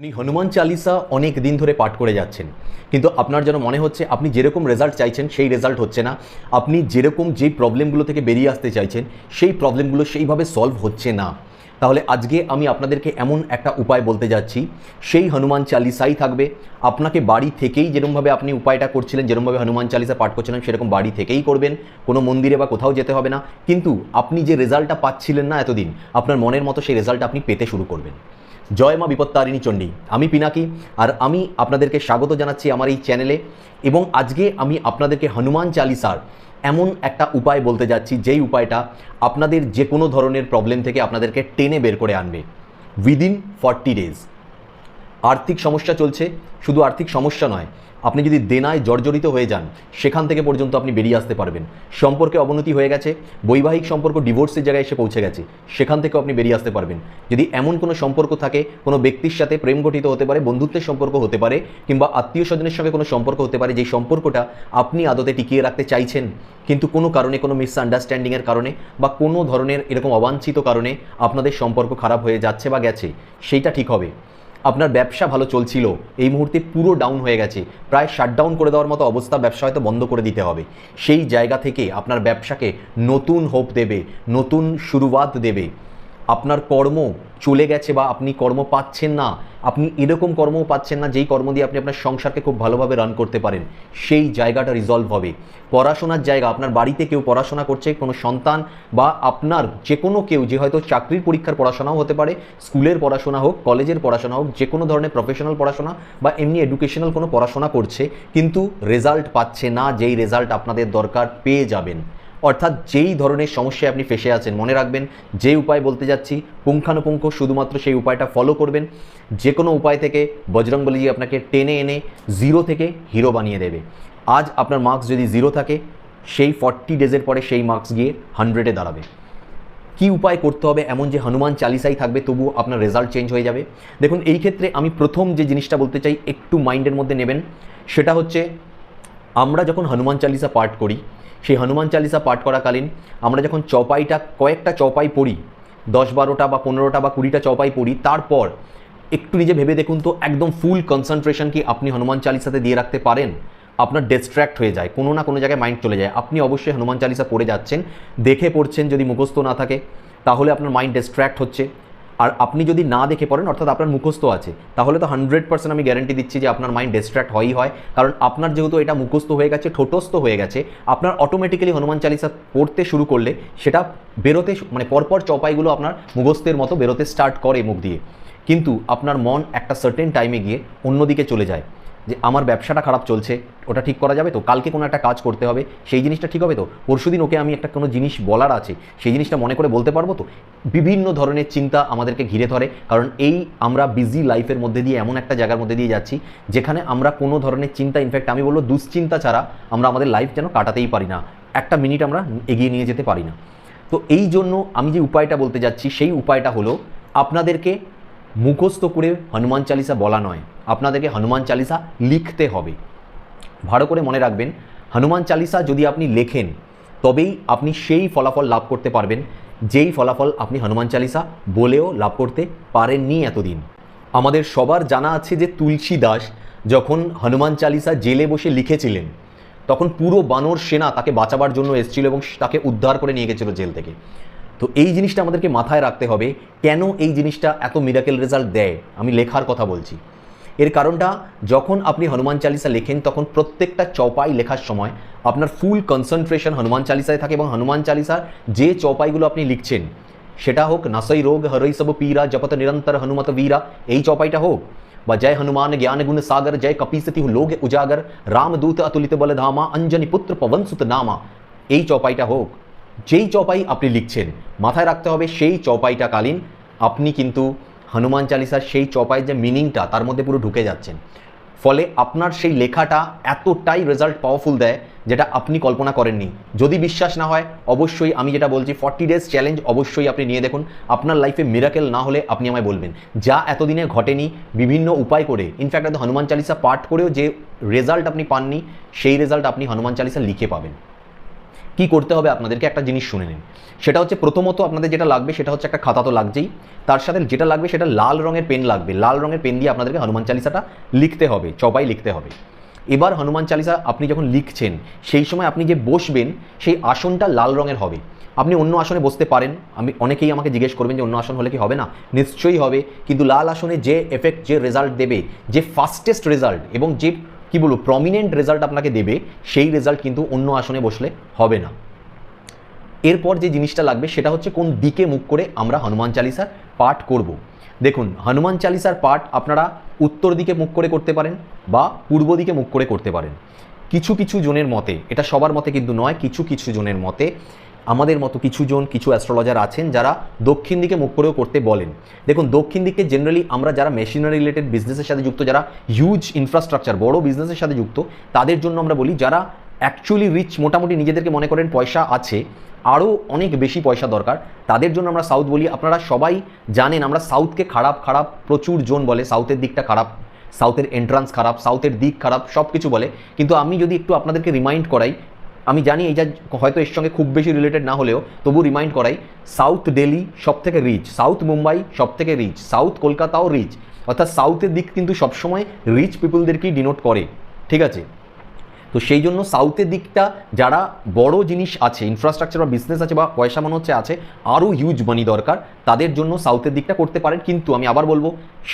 আপনি হনুমান চালিসা অনেক দিন ধরে পাঠ করে যাচ্ছেন। কিন্তু আপনার যেন মনে হচ্ছে আপনি যেরকম রেজাল্ট চাইছেন, সেই রেজাল্ট হচ্ছে না। আপনি যেরকম যেই প্রবলেমগুলো থেকে বেরিয়ে আসতে চাইছেন, সেই প্রবলেমগুলো সেইভাবে সলভ হচ্ছে না। তাহলে আজকে আমি আপনাদেরকে এমন একটা উপায় বলতে যাচ্ছি। সেই হনুমান চালিসাই থাকবে। আপনাকে বাড়ি থেকেই যেরকমভাবে আপনি উপায়টা করছিলেন যেরকমভাবে হনুমান চালিসা পাঠ করছিলেন, সেরকম বাড়ি থেকেই করবেন। কোনো মন্দিরে বা কোথাও যেতে হবে না। কিন্তু আপনি যে রেজাল্টটা পাচ্ছিলেন না এতদিন, আপনার মনের মতো সেই রেজাল্ট আপনি পেতে শুরু করবেন। জয় মা বিপত্তারিণী চণ্ডী। আমি পিনাকি, আর আমি আপনাদেরকে স্বাগত জানাচ্ছি আমার এই চ্যানেলে, এবং আজকে আমি আপনাদেরকে হনুমান চালিসার এমন একটা উপায় বলতে যাচ্ছি, যেই উপায়টা আপনাদের যে কোনো ধরনের প্রবলেম থেকে আপনাদেরকে টেনে বের করে আনবে। উইদিন ফর্টি ডেজ আর্থিক সমস্যা চলছে, শুধু আর্থিক সমস্যা নয়, আপনি যদি দেনায় জর্জরিত হয়ে যান, সেখান থেকে পর্যন্ত আপনি বেরিয়ে আসতে পারবেন। সম্পর্কে অবনতি হয়ে গেছে, বৈবাহিক সম্পর্ক ডিভোর্সের জায়গায় এসে পৌঁছে গেছে, সেখান থেকেও আপনি বেরিয়ে আসতে পারবেন। যদি এমন কোনো সম্পর্ক থাকে, কোনো ব্যক্তির সাথে প্রেম গঠিত হতে পারে, বন্ধুত্বের সম্পর্ক হতে পারে, কিংবা আত্মীয় স্বজনের সঙ্গে কোনো সম্পর্ক হতে পারে যেই সম্পর্কটা আপনি আদতে টিকিয়ে রাখতে চাইছেন, কিন্তু কোনো কারণে, কোনো মিসআন্ডারস্ট্যান্ডিংয়ের কারণে, বা কোনো ধরনের এরকম অবাঞ্ছিত কারণে আপনাদের সম্পর্ক খারাপ হয়ে যাচ্ছে বা গেছে, সেইটা ঠিক হবে। আপনার ব্যবসা ভালো চলছিল, এই মুহূর্তে পুরো ডাউন হয়ে গেছে। প্রায় শাটডাউন করে দেওয়ার মতো অবস্থা ব্যবসা হয়তো বন্ধ করে দিতে হবে। সেই জায়গা থেকে আপনার ব্যবসাকে নতুন হোপ দেবে, নতুন শুরুয়াত দেবে। আপনার কর্ম চলে গেছে বা আপনি কর্ম পাচ্ছেন না, আপনি এরকম কর্মও পাচ্ছেন না, যেই কর্ম দিয়ে আপনি আপনার সংসারকে খুব ভালোভাবে রান করতে পারেন, সেই জায়গাটা রিজলভ হবে। পড়াশোনার জায়গা, আপনার বাড়িতে কেউ পড়াশোনা করছে, কোনো সন্তান বা আপনার যে কোনো কেউ, যে হয়তো চাকরির পরীক্ষার পড়াশোনাও হতে পারে, স্কুলের পড়াশোনা হোক, কলেজের পড়াশোনা হোক, যে কোনো ধরনের প্রফেশনাল পড়াশোনা বা এমনি এডুকেশনাল কোনো পড়াশোনা করছে, কিন্তু রেজাল্ট পাচ্ছে না, যেই রেজাল্ট আপনাদের দরকার, পেয়ে যাবেন। অর্থাৎ যেই ধরনের সমস্যায় আপনি ফেসে আছেন, মনে রাখবেন, যে উপায় বলতে যাচ্ছি, পুঙ্খানুপুঙ্খ শুধুমাত্র সেই উপায়টা ফলো করবেন, যে কোনো উপায় থেকে বজরংবলীজি আপনাকে টেনে এনে জিরো থেকে হিরো বানিয়ে দেবে। আজ আপনার মার্কস যদি জিরো থাকে, সেই ফর্টি ডেজের পরে সেই মার্কস গিয়ে হান্ড্রেডে দাঁড়াবে। কি উপায় করতে হবে এমন যে হনুমান চালিসাই থাকবে, তবু আপনার রেজাল্ট চেঞ্জ হয়ে যাবে? দেখুন, এই ক্ষেত্রে আমি প্রথম যে জিনিসটা বলতে চাই, একটু মাইন্ডের মধ্যে নেবেন, সেটা হচ্ছে, আমরা যখন হনুমান চালিসা পাঠ করি সেই হনুমান চালিসা পাঠ করাকালীন আমরা যখন চপাইটা কয়েকটা চপাই পড়ি, দশ বারোটা বা পনেরোটা বা কুড়িটা চপাই পড়ি, তারপর একটু নিজে ভেবে দেখুন তো একদম ফুল কনসেন্ট্রেশন কি আপনি হনুমান চালিসাতে দিয়ে রাখতে পারেন? আপনার ডিস্ট্র্যাক্ট হয়ে যায়, কোনো না কোনো জায়গায় মাইন্ড চলে যায়। আপনি অবশ্যই হনুমান চালিসা পড়ে যাচ্ছেন, দেখে পড়ছেন যদি মুখস্থ না থাকে, তাহলে আপনার মাইন্ড ডিস্ট্র্যাক্ট হচ্ছে। আর আপনি যদি না দেখে পড়েন, অর্থাৎ আপনার মুখস্থ আছে, তাহলে তো হান্ড্রেড পার্সেন্ট আমি গ্যারেন্টি দিচ্ছি যে আপনার মাইন্ড ডিস্ট্র্যাক্ট হয়ই হয়। কারণ আপনার যেহেতু এটা মুখস্থ হয়ে গেছে, ঠোঁটস্থ হয়ে গেছে, আপনার অটোমেটিক্যালি হনুমান চালিসা পড়তে শুরু করলে সেটা বেরোতে মানে পরপর চপাইগুলো আপনার মুখস্থের মতো বেরোতে স্টার্ট করে মুখ দিয়ে। কিন্তু আপনার মন একটা সার্টেন টাইমে গিয়ে অন্যদিকে চলে যায়। যে আমার ব্যবসাটা খারাপ চলছে, ওটা ঠিক করা যাবে তো? কালকে কোনো একটা কাজ করতে হবে, সেই জিনিসটা ঠিক হবে তো? পরশুদিন ওকে আমি একটা কোনো জিনিস বলার আছে, সেই জিনিসটা মনে করে বলতে পারব তো? বিভিন্ন ধরনের চিন্তা আমাদেরকে ঘিরে ধরে, কারণ এই আমরা বিজি লাইফের মধ্যে দিয়ে এমন একটা জায়গার মধ্যে দিয়ে যাচ্ছি, যেখানে আমরা কোনো ধরনের চিন্তা ইনফ্যাক্ট আমি বলব দুশ্চিন্তা ছাড়া আমরা আমাদের লাইফ যেন কাটাতেই পারি না। একটা মিনিট আমরা এগিয়ে নিয়ে যেতে পারি না। তো এই জন্য আমি যে উপায়টা বলতে যাচ্ছি, সেই উপায়টা হলো আপনাদেরকে মুখস্থ করে হনুমান চালিসা বলা নয়। আপনাদেরকে হনুমান চালিসা লিখতে হবে। ভালো করে মনে রাখবেন, হনুমান চালিসা যদি আপনি লেখেন, তবেই আপনি সেই ফলাফল লাভ করতে পারবেন, যেই ফলাফল আপনি হনুমান চালিসা বলেও লাভ করতে পারেননি এতদিন। আমাদের সবার জানা আছে যে তুলসী দাস যখন হনুমান চালিসা জেলে বসে লিখেছিলেন, তখন পুরো বানর সেনা তাকে বাঁচাবার জন্য এসেছিল এবং তাকে উদ্ধার করে নিয়ে গেছিল জেল থেকে। তো এই জিনিসটা আমাদেরকে মাথায় রাখতে হবে, কেন এই জিনিসটা এত মিরাকেল রেজাল্ট দেয়? আমি লেখার কথা বলছি। এর কারণটা, যখন আপনি হনুমান চালিসা লেখেন, তখন প্রত্যেকটা চপাই লেখার সময় আপনার ফুল কনসেন্ট্রেশন হনুমান চালিসায় থাকে এবং হনুমান চালিসার যে চপাইগুলো আপনি লিখছেন, সেটা হোক নাসই রোগ, হরই সব পীরা জপত নিরন্তর হনুমত বীরা, এই চপাইটা হোক, বা জয় হনুমান, জ্ঞান গুণ সাগর, জয় কপিসতি লোক উজাগর, রামদূত অতুলিত বলধামা, অঞ্জনী পুত্র পবন সুত নামা, এই চপাইটা হোক যেই চপাই আপনি লিখছেন, মাথায় রাখতে হবে সেই চপাইটা কালীন। আপনি কিন্তু হনুমান চালিসার সেই চপাই যে মিনিংটা তার মধ্যে পুরো ঢুকে যাচ্ছেন। ফলে আপনার সেই লেখাটা এতটাই রেজাল্ট পাওয়ারফুল দেয়, যেটা আপনি কল্পনা করেননি। যদি বিশ্বাস না হয়, অবশ্যই আমি যেটা বলছি ফর্টি ডেজ চ্যালেঞ্জ অবশ্যই আপনি নিয়ে দেখুন। আপনার লাইফে মিরাকেল না হলে আপনি আমায় বলবেন। যা এতদিনে ঘটেনি, বিভিন্ন উপায় করে ইনফ্যাক্ট হনুমান চালিসা পাঠ করেও যে রেজাল্ট আপনি পাননি, সেই রেজাল্ট আপনি হনুমান চালিসা লিখে পাবেন। কি করতে হবে আপনাদেরকে একটা জিনিস শুনে নিন। সেটা হচ্ছে প্রথমত আপনাদের যেটা লাগবে সেটা হচ্ছে একটা খাতা তো লাগছেই। তার সাথে যেটা লাগবে সেটা লাল রঙের পেন লাগবে। লাল রঙের পেন দিয়ে আপনাদেরকে হনুমান চালিসাটা লিখতে হবে চপাই লিখতে হবে। এবার হনুমান চালিসা আপনি যখন লিখছেন, সেই সময় আপনি যে বসবেন, সেই আসনটা লাল রঙের হবে। আপনি অন্য আসনে বসতে পারেন। আমি অনেকেই আমাকে জিজ্ঞেস করবেন যে অন্য আসন হলে কি হবে না? নিশ্চয়ই হবে। কিন্তু লাল আসনে যে এফেক্ট যে রেজাল্ট দেবে, যে ফাস্টেস্ট রেজাল্ট এবং যে কি বলব প্রমিনেন্ট রেজাল্ট আপনাকে দেবে, সেই রেজাল্ট কিন্তু অন্য আসনে বসলে হবে না এরপর যে জিনিসটা লাগবে, সেটা হচ্ছে কোন দিকে মুখ করে আমরা হনুমান চালিসার পাঠ করব। দেখুন, হনুমান চালিসার পাঠ আপনারা উত্তর দিকে মুখ করে করতে পারেন বা পূর্ব দিকে মুখ করে করতে পারেন কিছু কিছু জনের মতে, এটা সবার মতে কিন্তু নয়, কিছু কিছু জনের মতে আমাদের মতো কিছু জন, কিছু অ্যাস্ট্রোলজার আছেন যারা দক্ষিণ দিকে মুখ করেও করতে বলেন। দেখুন, দক্ষিণ দিকে জেনারেলি আমরা যারা মেশিনারি রিলেটেড বিজনেসের সাথে যুক্ত, যারা হিউজ ইনফ্রাস্ট্রাকচার বড় বিজনেসের সাথে যুক্ত, তাদের জন্য আমরা বলি যারা অ্যাকচুয়ালি রিচ মোটামুটি নিজেদেরকে মনে করেন পয়সা আছে, আরও অনেক বেশি পয়সা দরকার, তাদের জন্য আমরা সাউথ বলি। আপনারা সবাই জানেন, আমরা সাউথকে খারাপ খারাপ প্রচুর জোন বলে সাউথের দিকটা খারাপ সাউথের এন্ট্রান্স খারাপ সাউথের দিক খারাপ সব কিছু বলে। কিন্তু আমি যদি একটু আপনাদেরকে রিমাইন্ড করাই আমি জানি এই যা হয়তো এর সঙ্গে খুব বেশি রিলেটেড না হলেও, তবু রিমাইন্ড করাই সাউথ দিল্লি সব থেকে রিচ সাউথ মুম্বাই সব থেকে রিচ সাউথ কলকাতাও রিচ অর্থাৎ সাউথের দিক কিন্তু সবসময় রিচ পিপুলদেরকেই ডিনোট করে, ঠিক আছে? তো সেই জন্য সাউথের দিকটা যারা বড় জিনিস আছে ইনফ্রাস্ট্রাকচার বা বিজনেস আছে বা পয়সা মনে হচ্ছে আছে, আরও হিউজ মানি দরকার, তাদের জন্য সাউথের দিকটা করতে পারেন, কিন্তু আমি আবার বলব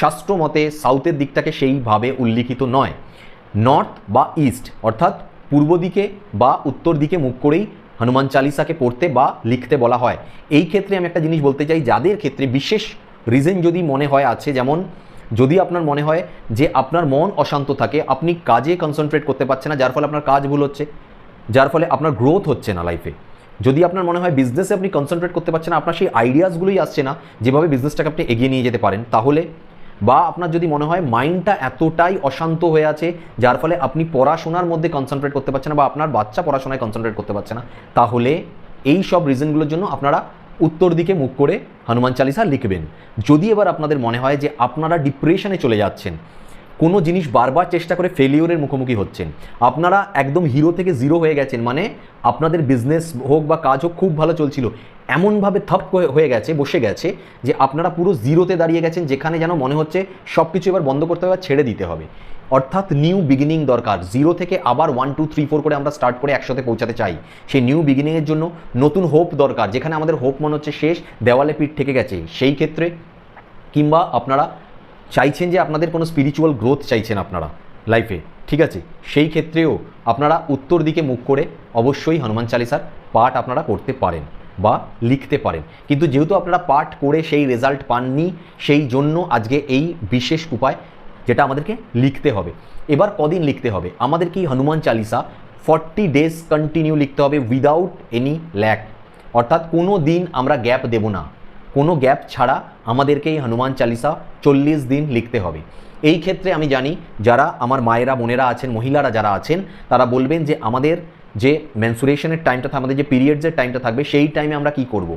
শাস্ত্র মতে সাউথের দিকটাকে সেইভাবে উল্লিখিত নয়। নর্থ বা ইস্ট অর্থাৎ পূর্ব দিকে বা উত্তর দিকে মুখ করেই হনুমান চালিসাকে পড়তে বা লিখতে বলা হয়। এই ক্ষেত্রে আমি একটা জিনিস বলতে চাই, যাদের ক্ষেত্রে বিশেষ রিজন যদি মনে হয় আছে, যেমন যদি আপনার মনে হয় যে আপনার মন অশান্ত থাকে, আপনি কাজে কনসেন্ট্রেট করতে পারছেন না, যার ফলে আপনার কাজ ভুল হচ্ছে, যার ফলে আপনার গ্রোথ হচ্ছে না লাইফে যদি আপনার মনে হয় বিজনেসে আপনি কনসেন্ট্রেট করতে পারছেন না, আপনার সেই আইডিয়াসগুলোই আসছে না, যেভাবে বিজনেসটাকে আপনি এগিয়ে নিয়ে যেতে পারেন, তাহলে বা আপনার যদি মনে হয় মাইন্ডটা এতটাই অশান্ত হয়ে আছে, যার ফলে আপনি পড়াশোনার মধ্যে কনসেন্ট্রেট করতে পারছেন না বা আপনার বাচ্চা পড়াশোনায় কনসেন্ট্রেট করতে পারছে না, তাহলে এই সব রিজনগুলোর জন্য আপনারা উত্তর দিকে মুখ করে হনুমান চালিসা লিখবেন। যদি এবার আপনাদের মনে হয় যে আপনারা ডিপ্রেশনে চলে যাচ্ছেন, কোনো জিনিস বারবার চেষ্টা করে ফেলিওরের মুখোমুখি হচ্ছেন, আপনারা একদম হিরো থেকে জিরো হয়ে গেছেন মানে আপনাদের বিজনেস হোক বা কাজ হোক খুব ভালো চলছিল এমনভাবে থপ হয়ে- গেছে, বসে গেছে, যে আপনারা পুরো জিরোতে দাঁড়িয়ে গেছেন, যেখানে যেন মনে হচ্ছে সব কিছু এবার বন্ধ করতে হবে, ছেড়ে দিতে হবে। অর্থাৎ নিউ বিগিনিং দরকার। জিরো থেকে আবার ওয়ান টু থ্রি ফোর করে আমরা স্টার্ট করে একসাথে পৌঁছাতে চাই। সেই নিউ বিগিনিংয়ের জন্য নতুন হোপ দরকার, যেখানে আমাদের হোপ মনে হচ্ছে শেষ, দেওয়ালে পিঠ থেকে গেছে। সেই ক্ষেত্রে কিংবা আপনারা চাইছেন যে আপনাদের কোনো স্পিরিচুয়াল গ্রোথ চাইছেন আপনারা লাইফে ঠিক আছে? সেই ক্ষেত্রেও আপনারা উত্তর দিকে মুখ করে অবশ্যই হনুমান চালিসার পাঠ আপনারা করতে পারেন। বা লিখতে পারেন। কিন্তু যেহেতু আপনারা পাঠ করে সেই রেজাল্ট পাননি, সেই জন্য আজকে এই বিশেষ উপায় যেটা আমাদেরকে লিখতে হবে। এবার কদিন লিখতে হবে? আমাদের কি Hanuman Chalisa forty days continue লিখতে হবে উইদাউট এনি ল্যাক অর্থাৎ কোনো দিন আমরা গ্যাপ দেব না। কোনো গ্যাপ ছাড়া আমাদেরকে এই হনুমান চালিসা চল্লিশ দিন লিখতে হবে। এই ক্ষেত্রে আমি জানি, যারা আমার মায়েরা, বোনেরা আছেন, মহিলারা যারা আছেন, তারা বলবেন যে আমাদের যে মেনসুরেশনের টাইমটা আমাদের যে পিরিয়ডসের টাইমটা থাকবে, সেই টাইমে আমরা কি করব।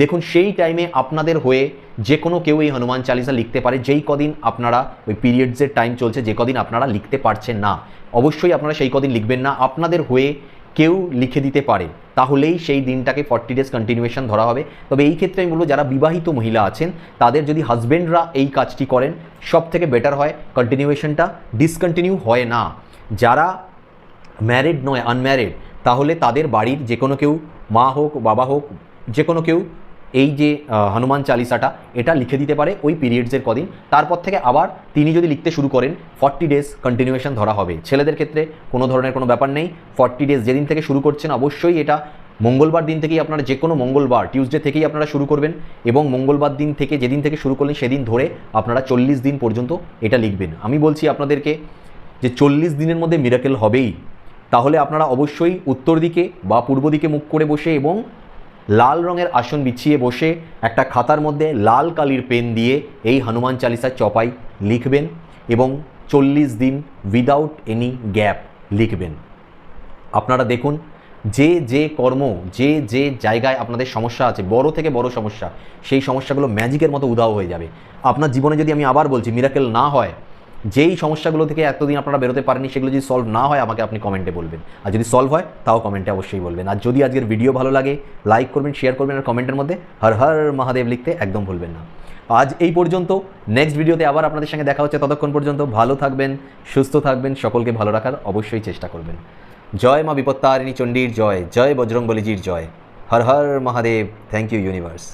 দেখুন, সেই টাইমে আপনাদের হয়ে যে কোনো কেউ এই হনুমান চালিসা লিখতে পারে, যেই কদিন আপনারা ওই পিরিয়ডসের টাইম চলছে, যে কদিন আপনারা লিখতে পারছেন না, অবশ্যই আপনারা সেই কদিন লিখবেন না। আপনাদের হয়ে কেউ লিখে দিতে পারে, তাহলেই সেই দিনটাকে ফর্টি ডেজ কন্টিনিউয়েশন ধরা হবে। তবে এই ক্ষেত্রে আমি বলব, যারা বিবাহিত মহিলা আছেন, তাদের যদি হাজব্যান্ডরা এই কাজটি করেন সব থেকে বেটার হয় কন্টিনিউয়েশনটা ডিসকন্টিনিউ হয় না। যারা ম্যারিড নয় আনম্যারিড তাহলে তাদের বাড়ির যে কোনো কেউ, মা হোক, বাবা হোক, যে কোনো কেউ এই যে হনুমান চালিসাটা, এটা লিখে দিতে পারে ওই পিরিয়ডসের কদিন। তারপর থেকে আবার তিনি যদি লিখতে শুরু করেন ফর্টি ডেজ কন্টিনিউয়েশন ধরা হবে। ছেলেদের ক্ষেত্রে কোনো ধরনের কোনো ব্যাপার নেই। ফর্টি ডেজ যেদিন থেকে শুরু করছেন, অবশ্যই এটা মঙ্গলবার দিন থেকেই আপনারা যে কোনো মঙ্গলবার টিউসডে থেকেই আপনারা শুরু করবেন এবং মঙ্গলবার দিন থেকে যেদিন থেকে শুরু করলেন সেদিন ধরে আপনারা চল্লিশ দিন পর্যন্ত এটা লিখবেন। আমি বলছি আপনাদেরকে যে চল্লিশ দিনের মধ্যে মিরাকেল হবেই। তাহলে আপনারা অবশ্যই উত্তর দিকে বা পূর্ব দিকে মুখ করে বসে এবং লাল রঙের আসন বিছিয়ে বসে একটা খাতার মধ্যে লাল কালির পেন দিয়ে এই হনুমান চালিসার চপাই লিখবেন এবং চল্লিশ দিন উইদাউট এনি গ্যাপ লিখবেন। আপনারা দেখুন, যে যে কর্ম, যে যে জায়গায় আপনাদের সমস্যা আছে, বড় থেকে বড় সমস্যা, সেই সমস্যাগুলো ম্যাজিকের মতো উধাও হয়ে যাবে। আপনার জীবনে যদি আমি আবার বলছি মিরাকেল না হয় যেই সমস্যাগুলো থেকে এতদিন আপনারা বেরোতে পারেনি সেগুলো যদি সলভ না হয়, আমাকে আপনি কমেন্টে বলবেন। আর যদি সলভ হয়, তাও কমেন্টে অবশ্যই বলবেন। আর যদি আজকের ভিডিও ভালো লাগে লাইক করবেন শেয়ার করবেন, আর কমেন্টের মধ্যে হর হর মহাদেব লিখতে একদম ভুলবেন না। আজ এই পর্যন্ত। নেক্সট ভিডিওতে আবার আপনাদের সঙ্গে দেখা হচ্ছে ততক্ষণ পর্যন্ত। ভালো থাকবেন, সুস্থ থাকবেন, সকলকে ভালো রাখার অবশ্যই চেষ্টা করবেন। জয় মা বিপত্তারিণী চণ্ডীর জয় জয় বজরং বলিজির জয়। হর হর মহাদেব থ্যাংক ইউ ইউনিভার্স